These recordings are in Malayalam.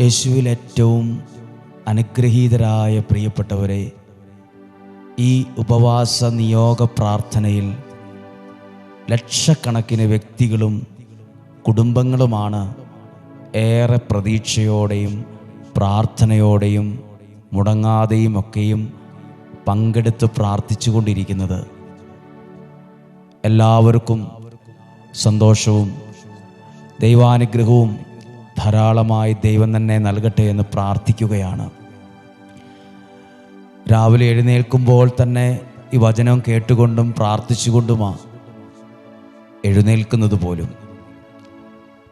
യേശുവിൽ ഏറ്റവും അനുഗ്രഹീതരായ പ്രിയപ്പെട്ടവരെ ഈ ഉപവാസ നിയോഗ പ്രാർത്ഥനയിൽ ലക്ഷക്കണക്കിന് വ്യക്തികളും കുടുംബങ്ങളുമാണ് ഏറെ പ്രതീക്ഷയോടെയും പ്രാർത്ഥനയോടെയും മുടങ്ങാതെയും ഒക്കെയും പങ്കെടുത്ത് പ്രാർത്ഥിച്ചുകൊണ്ടിരിക്കുന്നത്. എല്ലാവർക്കും സന്തോഷവും ദൈവാനുഗ്രഹവും ധാരാളമായി ദൈവം തന്നെ നൽകട്ടെ എന്ന് പ്രാർത്ഥിക്കുകയാണ്. രാവിലെ എഴുന്നേൽക്കുമ്പോൾ തന്നെ ഈ വചനം കേട്ടുകൊണ്ടും പ്രാർത്ഥിച്ചുകൊണ്ടുമാ എഴുന്നേൽക്കുന്നത് പോലും.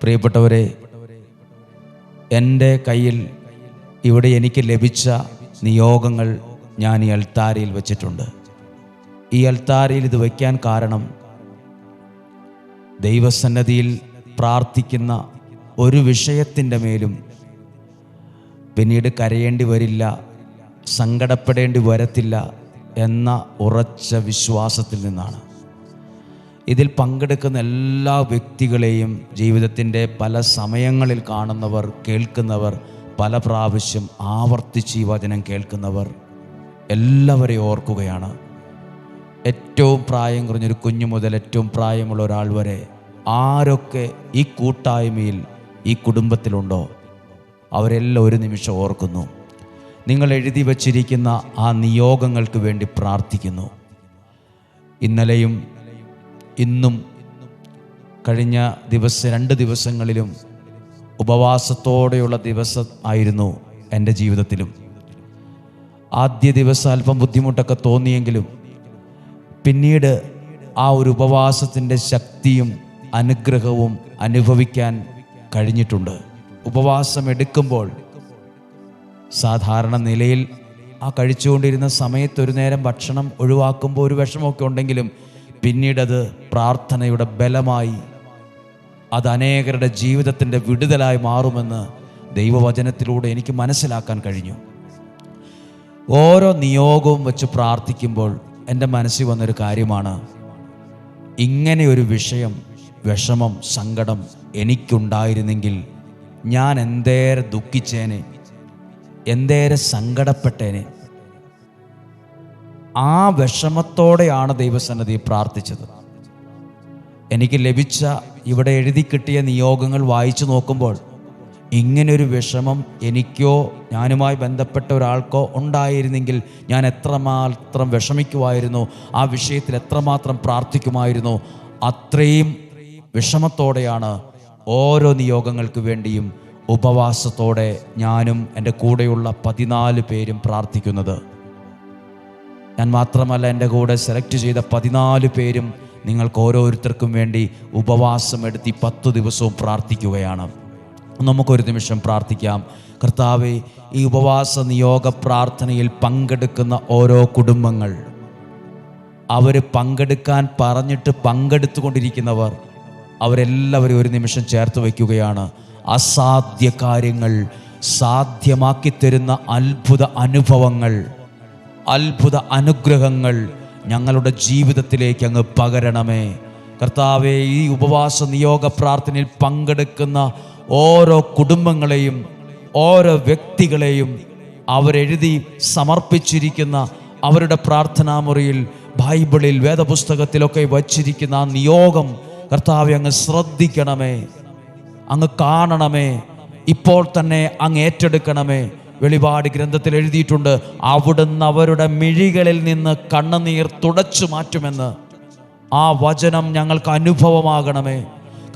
പ്രിയപ്പെട്ടവരെ എന്റെ കയ്യിൽ ഇവിടെ എനിക്ക് ലഭിച്ച നിയോഗങ്ങൾ ഞാൻ ഈ അൽത്താരയിൽ വച്ചിട്ടുണ്ട്. ഈ അൽത്താരയിൽ ഇത് വയ്ക്കാൻ കാരണം ദൈവസന്നദ്ധിയിൽ പ്രാർത്ഥിക്കുന്ന ഒരു വിഷയത്തിന്റെ മേലും പിന്നീട് കരയേണ്ടി വരില്ല സങ്കടപ്പെടേണ്ടി വരത്തില്ല എന്ന ഉറച്ച വിശ്വാസത്തിൽ നിന്നാണ്. ഇതിൽ പങ്കെടുക്കുന്ന എല്ലാ വ്യക്തികളെയും ജീവിതത്തിന്റെ പല സമയങ്ങളിൽ കാണുന്നവർ കേൾക്കുന്നവർ പല പ്രാവശ്യം ആവർത്തിച്ച് ഈ വചനം കേൾക്കുന്നവർ എല്ലാവരെയും ഓർക്കുകയാണ്. ഏറ്റവും പ്രായം കുറഞ്ഞൊരു കുഞ്ഞു മുതൽ ഏറ്റവും പ്രായമുള്ള ഒരാൾ വരെ ആരൊക്കെ ഈ കൂട്ടായ്മയിൽ ഈ കുടുംബത്തിലുണ്ടോ? അവരെല്ലാം ഒരു നിമിഷം ഓർക്കുന്നു. നിങ്ങൾ എഴുതി വച്ചിരിക്കുന്ന ആ നിയോഗങ്ങൾക്ക് വേണ്ടി പ്രാർത്ഥിക്കുന്നു. ഇന്നലെയും ഇന്നും കഴിഞ്ഞ ദിവസം രണ്ട് ദിവസങ്ങളിലും ഉപവാസത്തോടെയുള്ള ദിവസം ആയിരുന്നു എന്റെ ജീവിതത്തിലും. ആദ്യ ദിവസം അല്പം ബുദ്ധിമുട്ടൊക്കെ തോന്നിയെങ്കിലും പിന്നീട് ആ ഒരു ഉപവാസത്തിന്റെ ശക്തിയും അനുഗ്രഹവും അനുഭവിക്കാൻ കഴിഞ്ഞിട്ടുണ്ട്. ഉപവാസം എടുക്കുമ്പോൾ സാധാരണ നിലയിൽ ആ കഴിച്ചുകൊണ്ടിരുന്ന സമയത്ത് ഒരു നേരം ഭക്ഷണം ഒഴിവാക്കുമ്പോൾ ഒരു വിഷമമൊക്കെ ഉണ്ടെങ്കിലും പിന്നീടത് പ്രാർത്ഥനയുടെ ബലമായി അത് അനേകരുടെ ജീവിതത്തിന്റെ വിടുതലായി മാറുമെന്ന് ദൈവവചനത്തിലൂടെ എനിക്ക് മനസ്സിലാക്കാൻ കഴിഞ്ഞു. ഓരോ നിയോഗവും വെച്ച് പ്രാർത്ഥിക്കുമ്പോൾ എന്റെ മനസ്സിൽ വന്നൊരു കാര്യമാണ്. ഇങ്ങനെ ഒരു വിഷയം വിഷമം സങ്കടം എനിക്കുണ്ടായിരുന്നെങ്കിൽ ഞാൻ എന്തേറെ ദുഃഖിച്ചേനെ എന്തേറെ സങ്കടപ്പെട്ടേനെ. ആ വിഷമത്തോടെയാണ് ദൈവസന്നദ്ധി പ്രാർത്ഥിച്ചത്. എനിക്ക് ലഭിച്ച ഇവിടെ എഴുതി കിട്ടിയ നിയോഗങ്ങൾ വായിച്ചു നോക്കുമ്പോൾ ഇങ്ങനൊരു വിഷമം എനിക്കോ ഞാനുമായി ബന്ധപ്പെട്ട ഒരാൾക്കോ ഉണ്ടായിരുന്നെങ്കിൽ ഞാൻ എത്രമാത്രം വിഷമിക്കുമായിരുന്നു ആ വിഷയത്തിൽ എത്രമാത്രം പ്രാർത്ഥിക്കുമായിരുന്നു അത്രയും വിഷമത്തോടെയാണ് ഓരോ നിയോഗങ്ങൾക്ക് വേണ്ടിയും ഉപവാസത്തോടെ ഞാനും എന്റെ കൂടെയുള്ള പതിനാല് പേരും പ്രാർത്ഥിക്കുന്നത്. ഞാൻ മാത്രമല്ല എന്റെ കൂടെ സെലക്ട് ചെയ്ത പതിനാല് പേരും നിങ്ങൾക്ക് ഓരോരുത്തർക്കും വേണ്ടി ഉപവാസം എടുത്തി പത്ത് ദിവസവും പ്രാർത്ഥിക്കുകയാണ്. നമുക്കൊരു നിമിഷം പ്രാർത്ഥിക്കാം. കർത്താവെ ഈ ഉപവാസ നിയോഗ പ്രാർത്ഥനയിൽ പങ്കെടുക്കുന്ന ഓരോ കുടുംബങ്ങൾ അവർ പങ്കെടുക്കാൻ പറഞ്ഞിട്ട് പങ്കെടുത്തുകൊണ്ടിരിക്കുന്നവർ അവരെല്ലാവരും ഒരു നിമിഷം ചേർത്ത് വയ്ക്കുകയാണ്. അസാധ്യ കാര്യങ്ങൾ സാധ്യമാക്കി തരുന്ന അത്ഭുത അനുഭവങ്ങൾ അത്ഭുത അനുഗ്രഹങ്ങൾ ഞങ്ങളുടെ ജീവിതത്തിലേക്ക് അങ്ങ് പകരണമേ. കർത്താവെ ഈ ഉപവാസ നിയോഗ പ്രാർത്ഥനയിൽ പങ്കെടുക്കുന്ന ഓരോ കുടുംബങ്ങളെയും ഓരോ വ്യക്തികളെയും അവരെഴുതി സമർപ്പിച്ചിരിക്കുന്ന അവരുടെ പ്രാർത്ഥനാ മുറിയിൽ ബൈബിളിൽ വേദപുസ്തകത്തിലൊക്കെ വച്ചിരിക്കുന്ന ആ നിയോഗം കർത്താവെ അങ്ങ് ശ്രദ്ധിക്കണമേ. അങ്ങ് കാണണമേ. ഇപ്പോൾ തന്നെ അങ്ങ് ഏറ്റെടുക്കണമേ. വെളിപാട് ഗ്രന്ഥത്തിൽ എഴുതിയിട്ടുണ്ട് അവിടുന്ന് അവരുടെ മിഴികളിൽ നിന്ന് കണ്ണുനീർ തുടച്ചു മാറ്റുമെന്ന്. ആ വചനം ഞങ്ങൾക്ക് അനുഭവമാകണമേ.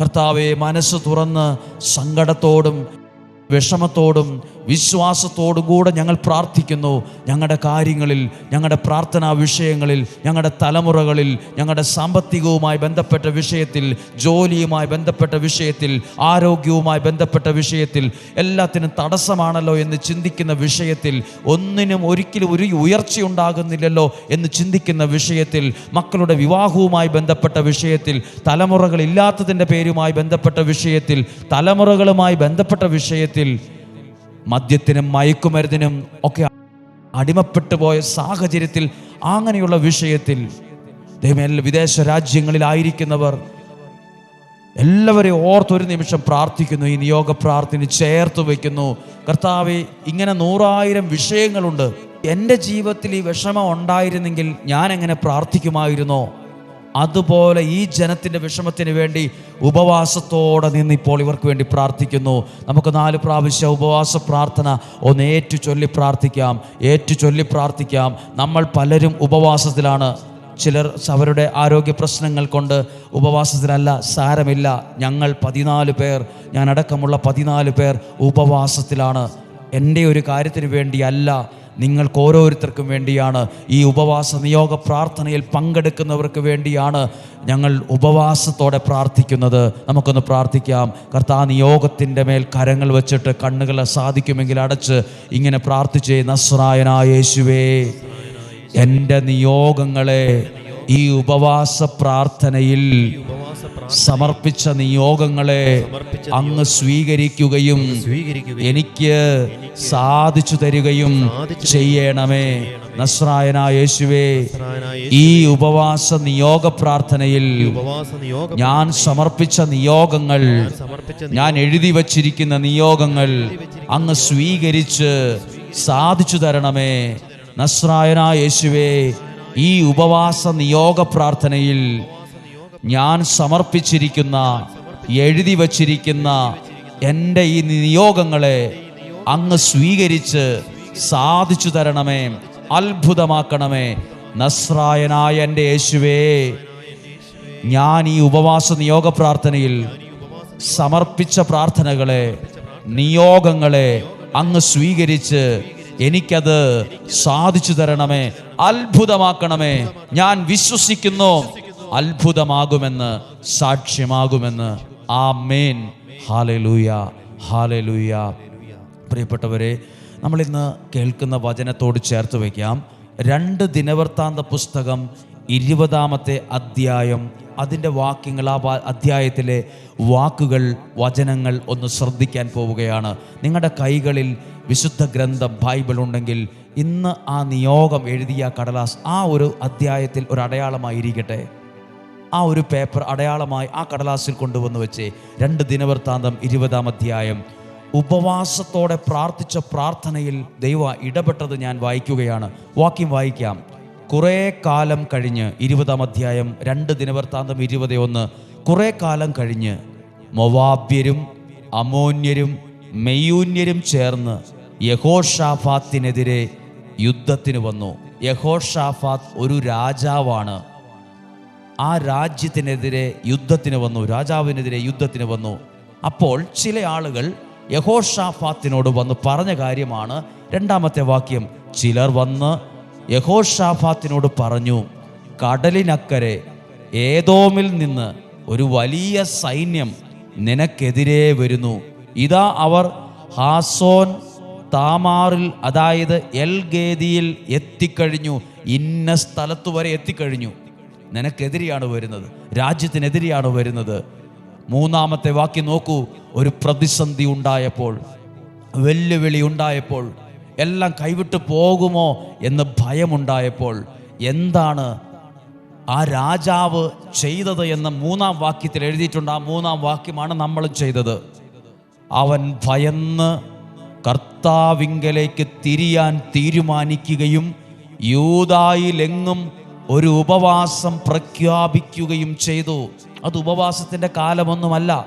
കർത്താവെ മനസ്സ് തുറന്ന് സങ്കടത്തോടും വിഷമത്തോടും വിശ്വാസത്തോടും കൂടെ ഞങ്ങൾ പ്രാർത്ഥിക്കുന്നു. ഞങ്ങളുടെ കാര്യങ്ങളിൽ ഞങ്ങളുടെ പ്രാർത്ഥനാ വിഷയങ്ങളിൽ ഞങ്ങളുടെ തലമുറകളിൽ ഞങ്ങളുടെ സാമ്പത്തികവുമായി ബന്ധപ്പെട്ട വിഷയത്തിൽ ജോലിയുമായി ബന്ധപ്പെട്ട വിഷയത്തിൽ ആരോഗ്യവുമായി ബന്ധപ്പെട്ട വിഷയത്തിൽ എല്ലാത്തിനും തടസ്സമാണല്ലോ എന്ന് ചിന്തിക്കുന്ന വിഷയത്തിൽ ഒന്നിനും ഒരിക്കലും ഒരു ഉയർച്ചയുണ്ടാകുന്നില്ലല്ലോ എന്ന് ചിന്തിക്കുന്ന വിഷയത്തിൽ മക്കളുടെ വിവാഹവുമായി ബന്ധപ്പെട്ട വിഷയത്തിൽ തലമുറകളില്ലാത്തതിന്റെ പേരുമായി ബന്ധപ്പെട്ട വിഷയത്തിൽ തലമുറകളുമായി ബന്ധപ്പെട്ട വിഷയത്തിൽ മദ്യത്തിനും മയക്കുമരുന്നിനും ഒക്കെ അടിമപ്പെട്ടു പോയ സാഹചര്യത്തിൽ അങ്ങനെയുള്ള വിഷയത്തിൽ വിദേശ രാജ്യങ്ങളിലായിരിക്കുന്നവർ എല്ലാവരെയും ഓർത്തൊരു നിമിഷം പ്രാർത്ഥിക്കുന്നു. ഈ നിയോഗ പ്രാർത്ഥന ചേർത്ത് വയ്ക്കുന്നു. കർത്താവ് ഇങ്ങനെ നൂറായിരം വിഷയങ്ങളുണ്ട്. എന്റെ ജീവിതത്തിൽ ഈ വിഷമം ഉണ്ടായിരുന്നെങ്കിൽ ഞാൻ എങ്ങനെ പ്രാർത്ഥിക്കുമായിരുന്നോ? അതുപോലെ ഈ ജനത്തിന്റെ വിഷമത്തിന് വേണ്ടി ഉപവാസത്തോടെ നിന്ന് ഇപ്പോൾ ഇവർക്ക് വേണ്ടി പ്രാർത്ഥിക്കുന്നു. നമുക്ക് നാല് പ്രാവശ്യം ഉപവാസ പ്രാർത്ഥന ഒന്ന് ഏറ്റു ചൊല്ലി പ്രാർത്ഥിക്കാം. ഏറ്റു ചൊല്ലി പ്രാർത്ഥിക്കാം. നമ്മൾ പലരും ഉപവാസത്തിലാണ്. ചിലർ അവരുടെ ആരോഗ്യ പ്രശ്നങ്ങൾ കൊണ്ട് ഉപവാസത്തിലല്ല സാരമില്ല. ഞങ്ങൾ പതിനാല് പേർ ഞാനടക്കമുള്ള പതിനാല് പേർ ഉപവാസത്തിലാണ്. എന്റെ ഒരു കാര്യത്തിന് വേണ്ടിയല്ല നിങ്ങൾക്ക് ഓരോരുത്തർക്കും വേണ്ടിയാണ് ഈ ഉപവാസ നിയോഗ പ്രാർത്ഥനയിൽ പങ്കെടുക്കുന്നവർക്ക് വേണ്ടിയാണ് ഞങ്ങൾ ഉപവാസത്തോടെ പ്രാർത്ഥിക്കുന്നത്. നമുക്കൊന്ന് പ്രാർത്ഥിക്കാം. കർത്താ നിയോഗത്തിന്റെ മേൽ കരങ്ങൾ വെച്ചിട്ട് കണ്ണുകളെ സാധിക്കുമെങ്കിൽ അടച്ച് ഇങ്ങനെ പ്രാർത്ഥിച്ചേ നസ്രായനായ യേശുവേ എന്റെ നിയോഗങ്ങളെ ഈ ഉപവാസ പ്രാർത്ഥനയിൽ സമർപ്പിച്ച നിയോഗങ്ങളെ അങ്ങ് സ്വീകരിക്കുകയും എനിക്ക് സാധിച്ചു തരികയും ചെയ്യണമേ. നസ്രായനായ യേശുവേ ഈ ഉപവാസ നിയോഗ പ്രാർത്ഥനയിൽ ഞാൻ സമർപ്പിച്ച നിയോഗങ്ങൾ ഞാൻ എഴുതി വച്ചിരിക്കുന്ന നിയോഗങ്ങൾ അങ്ങ് സ്വീകരിച്ച് സാധിച്ചു തരണമേ. നസ്രായനായ യേശുവേ ഈ ഉപവാസ നിയോഗ പ്രാർത്ഥനയിൽ ഞാൻ സമർപ്പിച്ചിരിക്കുന്ന എഴുതി വച്ചിരിക്കുന്ന എന്റെ ഈ നിയോഗങ്ങളെ അങ്ങ് സ്വീകരിച്ച് സാധിച്ചു തരണമേ അത്ഭുതമാക്കണമേ. നസ്രായനായ എന്റെ യേശുവേ ഞാൻ ഈ ഉപവാസ നിയോഗ പ്രാർത്ഥനയിൽ സമർപ്പിച്ച പ്രാർത്ഥനകളെ നിയോഗങ്ങളെ അങ്ങ് സ്വീകരിച്ച് എനിക്കത് സാധിച്ചു തരണമേ അത്ഭുതമാക്കണമേ. ഞാൻ വിശ്വസിക്കുന്നു. അത്ഭുതമാകുമെന്ന് സാക്ഷ്യമാകുമെന്ന്. ആ മേൻ ഹാലലൂയ ഹാലലൂയ പ്രിയപ്പെട്ടവരെ നമ്മളിന്ന് കേൾക്കുന്ന വചനത്തോട് ചേർത്ത് വയ്ക്കാം. രണ്ട് ദിനവൃത്താന്ത പുസ്തകം ഇരുപതാമത്തെ അധ്യായം. അതിന്റെ വാക്യങ്ങൾ ആ അധ്യായത്തിലെ വാക്കുകൾ വചനങ്ങൾ ഒന്ന് ശ്രദ്ധിക്കാൻ പോവുകയാണ്. നിങ്ങളുടെ കൈകളിൽ വിശുദ്ധ ഗ്രന്ഥം ബൈബിൾ ഉണ്ടെങ്കിൽ ഇന്ന് ആ നിയോഗം എഴുതിയ കടലാസ് ആ ഒരു അധ്യായത്തിൽ ഒരു അടയാളമായിരിക്കട്ടെ ആ ഒരു പേപ്പർ അടയാളമായി ആ കടലാസിൽ കൊണ്ടുവന്ന് വെച്ച് രണ്ട് ദിനവൃത്താന്തം ഇരുപതാം അധ്യായം. ഉപവാസത്തോടെ പ്രാർത്ഥിച്ച പ്രാർത്ഥനയിൽ ദൈവ ഇടപെട്ടത് ഞാൻ വായിക്കുകയാണ്. വാക്യം വായിക്കാം. കുറേ കാലം കഴിഞ്ഞ് ഇരുപതാം അധ്യായം രണ്ട് ദിനവൃത്താന്തം ഇരുപത് ഒന്ന്. കുറേ കാലം കഴിഞ്ഞ് മൊവാബ്യരും അമോന്യരും മെയ്യൂന്യരും ചേർന്ന് യഹോഷാഫാത്തിനെതിരെ യുദ്ധത്തിന് വന്നു. യഹോഷാഫാത്ത് ഒരു രാജാവാണ്. ആ രാജ്യത്തിനെതിരെ യുദ്ധത്തിന് വന്നു രാജാവിനെതിരെ യുദ്ധത്തിന് വന്നു. അപ്പോൾ ചില ആളുകൾ യഹോഷാഫാത്തിനോട് വന്ന് പറഞ്ഞ കാര്യമാണ് രണ്ടാമത്തെ വാക്യം. ചിലർ വന്ന് യഹോഷാഫാത്തിനോട് പറഞ്ഞു കടലിനക്കരെ ഏതോമിൽ നിന്ന് ഒരു വലിയ സൈന്യം നിനക്കെതിരെ വരുന്നു. ഇതാ അവർ ഹാസോൻ താമാറിൽ അതായത് എൽ ഗേദിയിൽ എത്തിക്കഴിഞ്ഞു ഇന്ന സ്ഥലത്തു വരെ എത്തിക്കഴിഞ്ഞു. നിനക്കെതിരെയാണ് വരുന്നത്. രാജ്യത്തിനെതിരെയാണ് വരുന്നത്. മൂന്നാമത്തെ വാക്യം നോക്കൂ. ഒരു പ്രതിസന്ധി ഉണ്ടായപ്പോൾ വെല്ലുവിളി ഉണ്ടായപ്പോൾ എല്ലാം കൈവിട്ട് പോകുമോ എന്ന് ഭയമുണ്ടായപ്പോൾ എന്താണ് ആ രാജാവ് ചെയ്തത് എന്ന മൂന്നാം വാക്യത്തിൽ എഴുതിയിട്ടുണ്ട്. ആ മൂന്നാം വാക്യമാണ് നമ്മൾ ചെയ്തത്. അവൻ ഭയന്ന് കർത്താവിങ്കലേക്ക് തിരിയാൻ തീരുമാനിക്കുകയും യൂതായിലെങ്ങും ഒരു ഉപവാസം പ്രഖ്യാപിക്കുകയും ചെയ്തു. അത് ഉപവാസത്തിന്റെ കാലമൊന്നുമല്ല.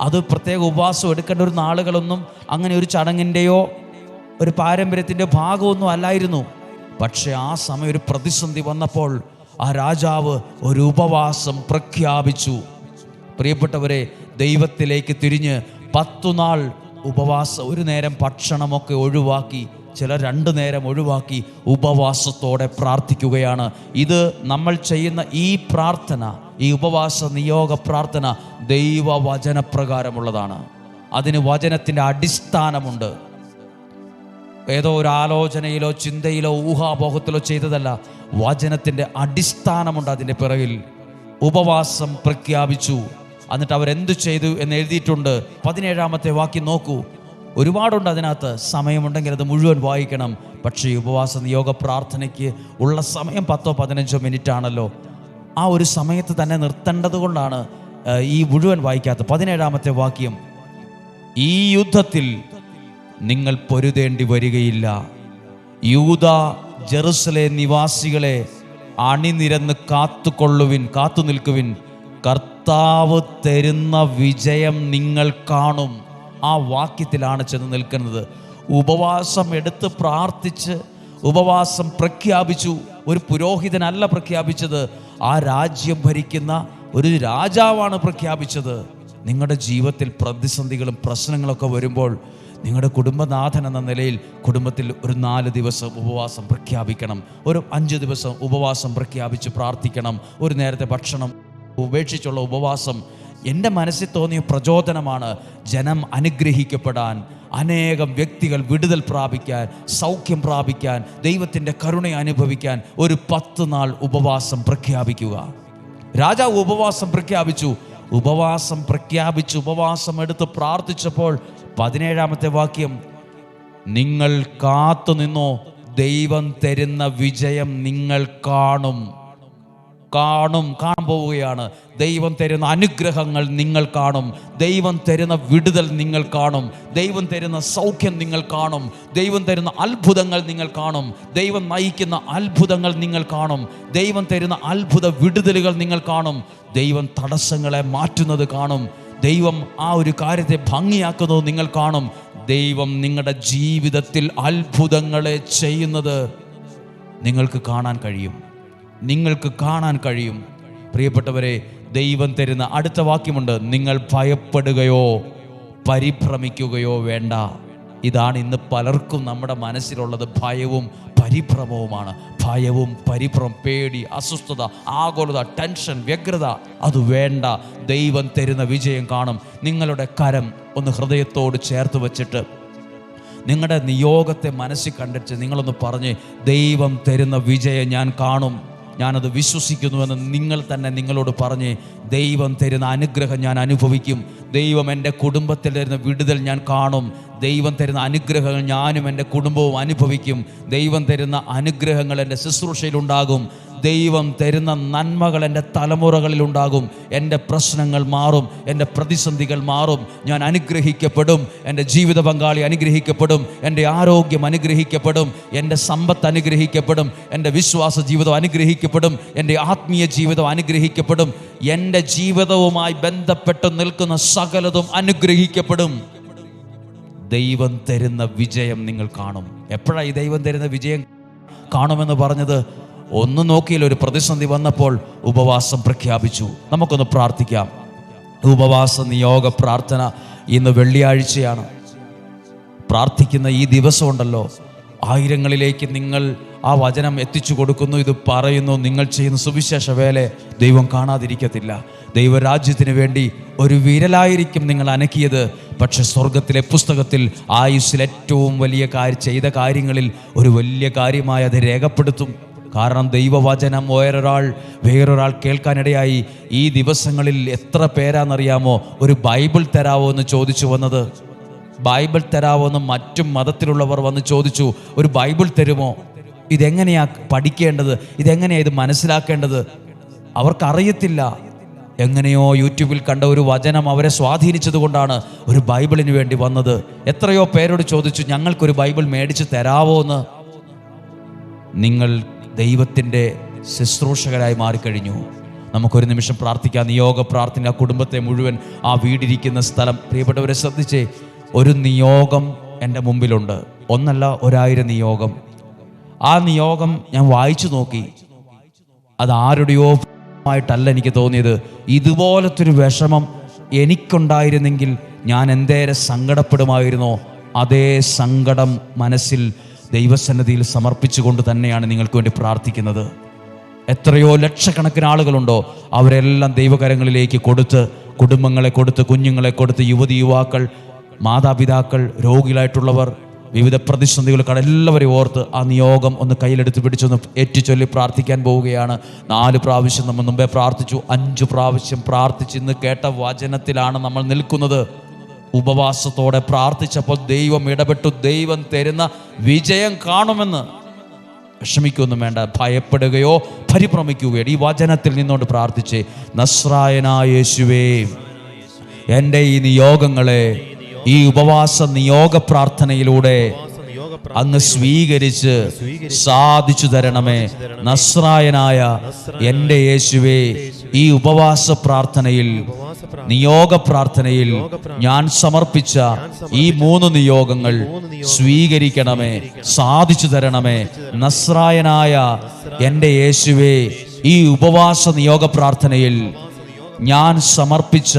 അത് പ്രത്യേക ഉപവാസം എടുക്കേണ്ട ഒരു നാളുകളൊന്നും അങ്ങനെ ഒരു ചടങ്ങിന്റെയോ ഒരു പാരമ്പര്യത്തിന്റെ ഭാഗമൊന്നും അല്ലായിരുന്നു. പക്ഷേ ആ സമയം ഒരു പ്രതിസന്ധി വന്നപ്പോൾ ആ രാജാവ് ഒരു ഉപവാസം പ്രഖ്യാപിച്ചു. പ്രിയപ്പെട്ടവരെ ദൈവത്തിലേക്ക് തിരിഞ്ഞ് പത്തു നാൾ ഉപവാസം ഒരു നേരം ഭക്ഷണമൊക്കെ ഒഴിവാക്കി ചിലർ രണ്ടു നേരം ഒഴിവാക്കി ഉപവാസത്തോടെ പ്രാർത്ഥിക്കുകയാണ്. ഇത് നമ്മൾ ചെയ്യുന്ന ഈ പ്രാർത്ഥന ഈ ഉപവാസ നിയോഗ പ്രാർത്ഥന ദൈവവചനപ്രകാരമുള്ളതാണ്. അതിന് വചനത്തിന്റെ അടിസ്ഥാനമുണ്ട്. ഏതോ ഒരു ആലോചനയിലോ ചിന്തയിലോ ഊഹാപോഹത്തിലോ ചെയ്തതല്ല വചനത്തിന്റെ അടിസ്ഥാനമുണ്ട് അതിന്റെ പിറകിൽ. ഉപവാസം പ്രഖ്യാപിച്ചു. എന്നിട്ട് അവരെന്തു ചെയ്തു എന്ന് എഴുതിയിട്ടുണ്ട്. പതിനേഴാമത്തെ വാക്യം നോക്കൂ. ഒരുപാടുണ്ട് അതിനകത്ത്. സമയമുണ്ടെങ്കിൽ അത് മുഴുവൻ വായിക്കണം. പക്ഷേ ഉപവാസ നിയോഗ പ്രാർത്ഥനയ്ക്ക് ഉള്ള സമയം പത്തോ പതിനഞ്ചോ മിനിറ്റ് ആണല്ലോ ആ ഒരു സമയത്ത് തന്നെ നിർത്തേണ്ടത് കൊണ്ടാണ് ഈ മുഴുവൻ വായിക്കാത്ത പതിനേഴാമത്തെ വാക്യം. ഈ യുദ്ധത്തിൽ നിങ്ങൾ പൊരുതേണ്ടി വരികയില്ല. യൂത ജെറുസലേ നിവാസികളെ അണിനിരന്ന് കാത്തുകൊള്ളുവിൻ കാത്തു നിൽക്കുവിൻ കർത്താവ് തരുന്ന വിജയം നിങ്ങൾ കാണും. ആ വാക്യത്തിലാണ് ചെന്ന് നിൽക്കുന്നത്. ഉപവാസം എടുത്ത് പ്രാർത്ഥിച്ച് ഉപവാസം പ്രഖ്യാപിച്ചു. ഒരു പുരോഹിതനല്ല പ്രഖ്യാപിച്ചത്. ആ രാജ്യം ഭരിക്കുന്ന ഒരു രാജാവാണ് പ്രഖ്യാപിച്ചത്. നിങ്ങളുടെ ജീവിതത്തിൽ പ്രതിസന്ധികളും പ്രശ്നങ്ങളൊക്കെ വരുമ്പോൾ നിങ്ങളുടെ കുടുംബനാഥൻ എന്ന നിലയിൽ കുടുംബത്തിൽ ഒരു നാല് ദിവസം ഉപവാസം പ്രഖ്യാപിക്കണം. ഒരു അഞ്ച് ദിവസം ഉപവാസം പ്രഖ്യാപിച്ച് പ്രാർത്ഥിക്കണം. ഒരു നേരത്തെ ഭക്ഷണം ഉപേക്ഷിച്ചുള്ള ഉപവാസം എന്റെ മനസ്സിൽ തോന്നിയ പ്രചോദനമാണ് ജനം അനുഗ്രഹിക്കപ്പെടാൻ അനേകം വ്യക്തികൾ വിടുതൽ പ്രാപിക്കാൻ സൗഖ്യം പ്രാപിക്കാൻ ദൈവത്തിന്റെ കരുണ അനുഭവിക്കാൻ ഒരു പത്ത് നാൾ ഉപവാസം പ്രഖ്യാപിക്കുക. രാജാവ് ഉപവാസം പ്രഖ്യാപിച്ചു. ഉപവാസം പ്രഖ്യാപിച്ച് ഉപവാസം എടുത്ത് പ്രാർത്ഥിച്ചപ്പോൾ പതിനേഴാമത്തെ വാക്യം നിങ്ങൾ കാത്തു നിന്നോ ദൈവം തരുന്ന വിജയം നിങ്ങൾ കാണും. കാണും കാണാൻ പോവുകയാണ്. ദൈവം തരുന്ന അനുഗ്രഹങ്ങൾ നിങ്ങൾ കാണും. ദൈവം തരുന്ന വിടുതൽ നിങ്ങൾ കാണും. ദൈവം തരുന്ന സൗഖ്യം നിങ്ങൾ കാണും. ദൈവം തരുന്ന അത്ഭുതങ്ങൾ നിങ്ങൾ കാണും. ദൈവം നയിക്കുന്ന അത്ഭുതങ്ങൾ നിങ്ങൾ കാണും. ദൈവം തരുന്ന അത്ഭുത വിടുതലുകൾ നിങ്ങൾ കാണും. ദൈവം തടസ്സങ്ങളെ മാറ്റുന്നത് കാണും. ദൈവം ആ ഒരു കാര്യത്തെ ഭംഗിയാക്കുന്നത് നിങ്ങൾ കാണും. ദൈവം നിങ്ങളുടെ ജീവിതത്തിൽ അത്ഭുതങ്ങളെ ചെയ്യുന്നത് നിങ്ങൾക്ക് കാണാൻ കഴിയും. നിങ്ങൾക്ക് കാണാൻ കഴിയും. പ്രിയപ്പെട്ടവരെ ദൈവം തരുന്ന അടുത്ത വാക്യമുണ്ട് നിങ്ങൾ ഭയപ്പെടുകയോ പരിഭ്രമിക്കുകയോ വേണ്ട. ഇതാണ് ഇന്ന് പലർക്കും നമ്മുടെ മനസ്സിലുള്ളത്. ഭയവും പരിഭ്രമവുമാണ്. ഭയവും പരിഭ്രമം പേടി അസ്വസ്ഥത ആകുലത ടെൻഷൻ വ്യഗ്രത അത് വേണ്ട. ദൈവം തരുന്ന വിജയം കാണും. നിങ്ങളുടെ കരം ഒന്ന് ഹൃദയത്തോട് ചേർത്ത് വച്ചിട്ട് നിങ്ങളുടെ നിയോഗത്തെ മനസ്സിൽ കണ്ടിട്ട് നിങ്ങളൊന്ന് പറഞ്ഞ് ദൈവം തരുന്ന വിജയം ഞാൻ കാണും. ഞാനത് വിശ്വസിക്കുന്നുവെന്ന് നിങ്ങൾ തന്നെ നിങ്ങളോട് പറഞ്ഞ് ദൈവം തരുന്ന അനുഗ്രഹം ഞാൻ അനുഭവിക്കും. ദൈവം എന്റെ കുടുംബത്തിൽ തരുന്ന വിടുതൽ ഞാൻ കാണും. ദൈവം തരുന്ന അനുഗ്രഹങ്ങൾ ഞാനും എന്റെ കുടുംബവും അനുഭവിക്കും. ദൈവം തരുന്ന അനുഗ്രഹങ്ങൾ എന്റെ ശുശ്രൂഷയിലുണ്ടാകും. ദൈവം തരുന്ന നന്മകൾ എന്റെ തലമുറകളിൽ ഉണ്ടാകും. എന്റെ പ്രശ്നങ്ങൾ മാറും. എന്റെ പ്രതിസന്ധികൾ മാറും. ഞാൻ അനുഗ്രഹിക്കപ്പെടും. എന്റെ ജീവിത പങ്കാളി അനുഗ്രഹിക്കപ്പെടും. എന്റെ ആരോഗ്യം അനുഗ്രഹിക്കപ്പെടും. എന്റെ സമ്പത്ത് അനുഗ്രഹിക്കപ്പെടും. എന്റെ വിശ്വാസ ജീവിതം അനുഗ്രഹിക്കപ്പെടും. എന്റെ ആത്മീയ ജീവിതം അനുഗ്രഹിക്കപ്പെടും. എന്റെ ജീവിതവുമായി ബന്ധപ്പെട്ട് നിൽക്കുന്ന സകലതും അനുഗ്രഹിക്കപ്പെടും. ദൈവം തരുന്ന വിജയം നിങ്ങൾ കാണും. എപ്പോഴാണ് ഈ ദൈവം തരുന്ന വിജയം കാണുമെന്ന് പറഞ്ഞത്? ഒന്നും നോക്കിയില്ല ഒരു പ്രതിസന്ധി വന്നപ്പോൾ ഉപവാസം പ്രഖ്യാപിച്ചു. നമുക്കൊന്ന് പ്രാർത്ഥിക്കാം. ഉപവാസ നിയോഗ പ്രാർത്ഥന ഇന്ന് വെള്ളിയാഴ്ചയാണ്. പ്രാർത്ഥിക്കുന്ന ഈ ദിവസമുണ്ടല്ലോ. ആയിരങ്ങളിലേക്ക് നിങ്ങൾ ആ വചനം എത്തിച്ചു കൊടുക്കുന്നു. ഇത് പറയുന്നു നിങ്ങൾ ചെയ്യുന്ന സുവിശേഷ വേല ദൈവം കാണാതിരിക്കത്തില്ല. ദൈവരാജ്യത്തിന് വേണ്ടി ഒരു വിരലായിരിക്കും നിങ്ങൾ അനക്കിയത്. പക്ഷെ സ്വർഗത്തിലെ പുസ്തകത്തിൽ ആയുസ്സിൽ ഏറ്റവും വലിയ കാര്യം ചെയ്ത കാര്യങ്ങളിൽ ഒരു വലിയ കാര്യമായി അത് രേഖപ്പെടുത്തും. കാരണം ദൈവവചനം വേറൊരാൾ വേറൊരാൾ കേൾക്കാനിടയായി ഈ ദിവസങ്ങളിൽ എത്ര പേരാണെന്നറിയാമോ? ഒരു ബൈബിൾ തരാമോ എന്ന് ചോദിച്ചു വന്നത്? ബൈബിൾ തരാമോ എന്ന് മറ്റും മതത്തിലുള്ളവർ വന്ന് ചോദിച്ചു ഒരു ബൈബിൾ തരുമോ? ഇതെങ്ങനെയാ പഠിക്കേണ്ടത്? ഇതെങ്ങനെയാ ഇത് മനസ്സിലാക്കേണ്ടത്? അവർക്കറിയത്തില്ല. എങ്ങനെയോ യൂട്യൂബിൽ കണ്ട ഒരു വചനം അവരെ സ്വാധീനിച്ചതുകൊണ്ടാണ് ഒരു ബൈബിളിന് വേണ്ടി വന്നത്. എത്രയോ പേരോട് ചോദിച്ചു ഞങ്ങൾക്കൊരു ബൈബിൾ മേടിച്ച് തരാവോ എന്ന്? നിങ്ങൾ ദൈവത്തിന്റെ ശുശ്രൂഷകരായി മാറിക്കഴിഞ്ഞു. നമുക്കൊരു നിമിഷം പ്രാർത്ഥിക്കാം. നിയോഗ പ്രാർത്ഥന കുടുംബത്തെ മുഴുവൻ ആ വീടിരിക്കുന്ന സ്ഥലം പ്രിയപ്പെട്ടവരെ ശ്രദ്ധിച്ചേ. ഒരു നിയോഗം എന്റെ മുമ്പിലുണ്ട്. ഒന്നല്ല ഒരായിരം നിയോഗം. ആ നിയോഗം ഞാൻ വായിച്ചു നോക്കി. അത് ആരുടെയോ ആയിട്ടല്ല എനിക്ക് തോന്നിയത്. ഇതുപോലത്തെ ഒരു വിഷമം എനിക്കുണ്ടായിരുന്നെങ്കിൽ ഞാൻ എന്തേരെ സങ്കടപ്പെടുമായിരുന്നോ? അതേ സങ്കടം മനസ്സിൽ ദൈവസന്നിധിയിൽ സമർപ്പിച്ചുകൊണ്ട് തന്നെയാണ് നിങ്ങൾക്ക് വേണ്ടി പ്രാർത്ഥിക്കുന്നത്. എത്രയോ ലക്ഷക്കണക്കിന് ആളുകളുണ്ടോ അവരെല്ലാം ദൈവകരങ്ങളിലേക്ക് കൊടുത്ത് കുടുംബങ്ങളെ കൊടുത്ത് കുഞ്ഞുങ്ങളെ കൊടുത്ത് യുവതി യുവാക്കൾ മാതാപിതാക്കൾ രോഗികളായിട്ടുള്ളവർ വിവിധ പ്രതിസന്ധികൾ എല്ലാവരെയും ഓർത്ത് ആ നിയോഗം ഒന്ന് കയ്യിലെടുത്ത് പിടിച്ചൊന്ന് ഏറ്റുചൊല്ലി പ്രാർത്ഥിക്കാൻ പോവുകയാണ്. നാല് പ്രാവശ്യം നമ്മൾ മുമ്പേ പ്രാർത്ഥിച്ചു അഞ്ച് പ്രാവശ്യം പ്രാർത്ഥിച്ച് ഇന്ന് കേട്ട വചനത്തിലാണ് നമ്മൾ നിൽക്കുന്നത്. ഉപവാസത്തോടെ പ്രാർത്ഥിച്ചപ്പോൾ ദൈവം ഇടപെട്ടു. ദൈവം തരുന്ന വിജയം കാണുമെന്ന് വിഷമിക്കൊന്നും വേണ്ട. ഭയപ്പെടുകയോ പരിഭ്രമിക്കുകയോ ഈ വചനത്തിൽ നിന്നോട് പ്രാർത്ഥിച്ച്. നസ്രായനായ യേശുവേ എന്റെ ഈ നിയോഗങ്ങളെ ഈ ഉപവാസ നിയോഗ പ്രാർത്ഥനയിലൂടെ അങ്ങ് സ്വീകരിച്ച് സാധിച്ചു തരണമേ. നസ്രായനായ എന്റെ യേശുവേ ഈ ഉപവാസ പ്രാർത്ഥനയിൽ നിയോഗ പ്രാർത്ഥനയിൽ ഞാൻ സമർപ്പിച്ച ഈ മൂന്ന് നിയോഗങ്ങൾ സ്വീകരിക്കണമേ സാധിച്ചു തരണമേ. നസ്രായനായ എന്റെ യേശുവേ ഈ ഉപവാസ നിയോഗ പ്രാർത്ഥനയിൽ ഞാൻ സമർപ്പിച്ച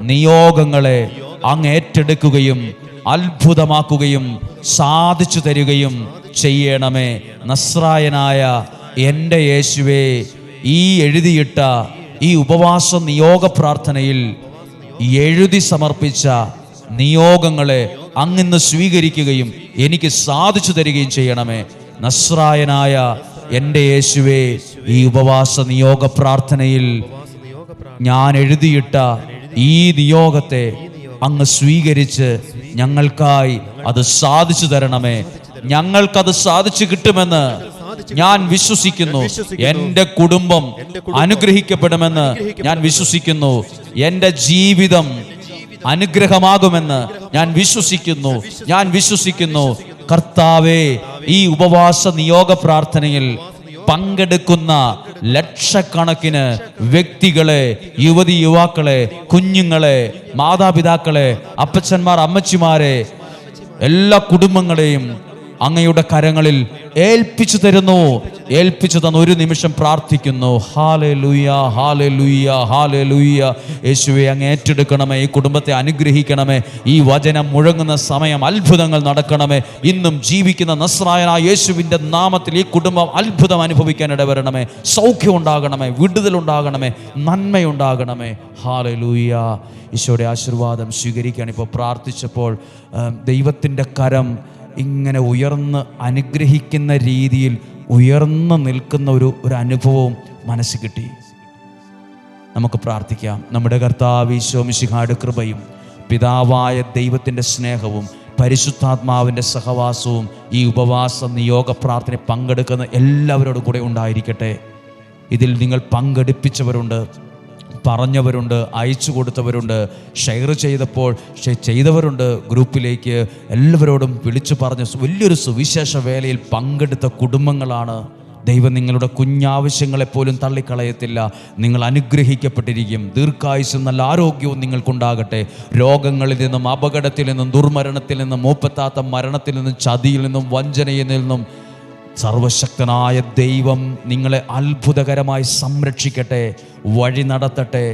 നിയോഗങ്ങളെ അങ്ങ് ഏറ്റെടുക്കുകയും അത്ഭുതമാക്കുകയും സാധിച്ചു തരികയും ചെയ്യണമേ. നസ്രായനായ എന്റെ യേശുവേ ഈ എഴുതിയിട്ട ഈ ഉപവാസ നിയോഗ പ്രാർത്ഥനയിൽ എഴുതി സമർപ്പിച്ച നിയോഗങ്ങളെ അങ്ങിന്ന് സ്വീകരിക്കുകയും എനിക്ക് സാധിച്ചു തരികയും ചെയ്യണമേ. നസ്രായനായ എന്റെ യേശുവേ ഈ ഉപവാസ നിയോഗ പ്രാർത്ഥനയിൽ ഞാൻ എഴുതിയിട്ട ഈ നിയോഗത്തെ അങ്ങ് സ്വീകരിച്ച് ഞങ്ങൾക്കായി അത് സാധിച്ചു തരണമേ. ഞങ്ങൾക്കത് സാധിച്ചു കിട്ടുമെന്ന് ഞാൻ വിശ്വസിക്കുന്നു. എന്റെ കുടുംബം അനുഗ്രഹിക്കപ്പെടുമെന്ന് ഞാൻ വിശ്വസിക്കുന്നു. എന്റെ ജീവിതം അനുഗ്രഹമാകുമെന്ന് ഞാൻ വിശ്വസിക്കുന്നു. ഞാൻ വിശ്വസിക്കുന്നു. കർത്താവേ ഈ ഉപവാസ നിയോഗ പ്രാർത്ഥനയിൽ പങ്കെടുക്കുന്ന ലക്ഷക്കണക്കിന് വ്യക്തികളെ യുവതി യുവാക്കളെ കുഞ്ഞുങ്ങളെ മാതാപിതാക്കളെ അപ്പച്ചന്മാർ അമ്മച്ചിമാരെ എല്ലാ കുടുംബങ്ങളെയും അങ്ങയുടെ കരങ്ങളിൽ ഏൽപ്പിച്ചു തരുന്നു. ഏൽപ്പിച്ചു തന്ന ഒരു നിമിഷം പ്രാർത്ഥിക്കുന്നു. ഹാലെ ലുയ്യ ഹാലെ ലുയ്യ ഹാലെ ലുയ്യ യേശുവെ അങ്ങ് ഏറ്റെടുക്കണമേ ഈ കുടുംബത്തെ അനുഗ്രഹിക്കണമേ. ഈ വചനം മുഴങ്ങുന്ന സമയം അത്ഭുതങ്ങൾ നടക്കണമേ. ഇന്നും ജീവിക്കുന്ന നസ്രായന യേശുവിന്റെ നാമത്തിൽ ഈ കുടുംബം അത്ഭുതം അനുഭവിക്കാൻ ഇടവരണമേ. സൗഖ്യം ഉണ്ടാകണമേ വിടുതലുണ്ടാകണമേ നന്മയുണ്ടാകണമേ ഹാലെ ലൂയ്യ ഈശോയുടെ ആശീർവാദം സ്വീകരിക്കാൻ ഇപ്പോൾ പ്രാർത്ഥിച്ചപ്പോൾ ദൈവത്തിന്റെ കരം ഇങ്ങനെ ഉയർന്ന് അനുഗ്രഹിക്കുന്ന രീതിയിൽ ഉയർന്നു നിൽക്കുന്ന ഒരു ഒരു അനുഭവവും മനസ്സിൽ കിട്ടി. നമുക്ക് പ്രാർത്ഥിക്കാം. നമ്മുടെ കർത്താവ് ഈശോമിശിഹാട് കൃപയും പിതാവായ ദൈവത്തിന്റെ സ്നേഹവും പരിശുദ്ധാത്മാവിന്റെ സഹവാസവും ഈ ഉപവാസ നിയോഗ പ്രാർത്ഥന പങ്കെടുക്കുന്ന എല്ലാവരോടും കൂടെ ഉണ്ടായിരിക്കട്ടെ. ഇതിൽ നിങ്ങൾ പങ്കെടുപ്പിച്ചവരുണ്ട്. പറഞ്ഞവരുണ്ട് അയച്ചു കൊടുത്തവരുണ്ട് ഷെയർ ചെയ്തപ്പോൾ ചെയ്തവരുണ്ട് ഗ്രൂപ്പിലേക്ക്. എല്ലാവരോടും വിളിച്ചു പറഞ്ഞ് വലിയൊരു സുവിശേഷ വേലയിൽ പങ്കെടുത്ത കുടുംബങ്ങളാണ്. ദൈവം നിങ്ങളുടെ കുഞ്ഞാവശ്യങ്ങളെപ്പോലും തള്ളിക്കളയത്തില്ല. നിങ്ങൾ അനുഗ്രഹിക്കപ്പെട്ടിരിക്കും. ദീർഘായുസും നല്ല ആരോഗ്യവും നിങ്ങൾക്കുണ്ടാകട്ടെ. രോഗങ്ങളിൽ നിന്നും അപകടത്തിൽ നിന്നും ദുർമരണത്തിൽ നിന്നും മൂപ്പത്താത്ത മരണത്തിൽ നിന്നും ചതിയിൽ നിന്നും വഞ്ചനയിൽ നിന്നും സർവശക്തനായ ദൈവം നിങ്ങളെ അത്ഭുതകരമായി സംരക്ഷിക്കട്ടെ വഴി നടത്തട്ടെ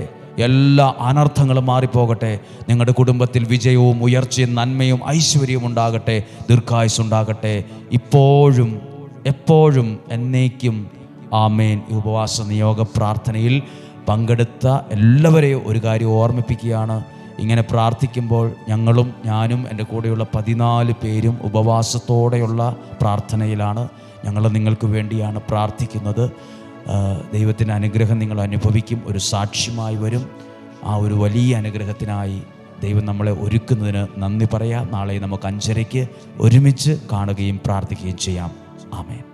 എല്ലാ അനർത്ഥങ്ങളും മാറിപ്പോകട്ടെ. നിങ്ങളുടെ കുടുംബത്തിൽ വിജയവും ഉയർച്ചയും നന്മയും ഐശ്വര്യവും ഉണ്ടാകട്ടെ ദീർഘായുസ് ഉണ്ടാകട്ടെ. ഇപ്പോഴും എപ്പോഴും എന്നേക്കും ആമേൻ. ഉപവാസ നിയോഗ പ്രാർത്ഥനയിൽ പങ്കെടുത്ത എല്ലാവരെയും ഒരു കാര്യം ഓർമ്മിപ്പിക്കുകയാണ്. ഇങ്ങനെ പ്രാർത്ഥിക്കുമ്പോൾ ഞങ്ങളും ഞാനും എന്റെ കൂടെയുള്ള പതിനാല് പേരും ഉപവാസത്തോടെയുള്ള പ്രാർത്ഥനയിലാണ്. ഞങ്ങൾ നിങ്ങൾക്ക് വേണ്ടിയാണ് പ്രാർത്ഥിക്കുന്നത്. ദൈവത്തിന്റെ അനുഗ്രഹം നിങ്ങൾ അനുഭവിക്കും. ഒരു സാക്ഷ്യമായി വരും. ആ ഒരു വലിയ അനുഗ്രഹത്തിനായി ദൈവം നമ്മളെ ഒരുക്കുന്നതിന് നന്ദി പറയാം. നാളെ നമുക്ക് അഞ്ചരയ്ക്ക് ഒരുമിച്ച് കാണുകയും പ്രാർത്ഥിക്കുകയും ചെയ്യാം. ആമേൻ.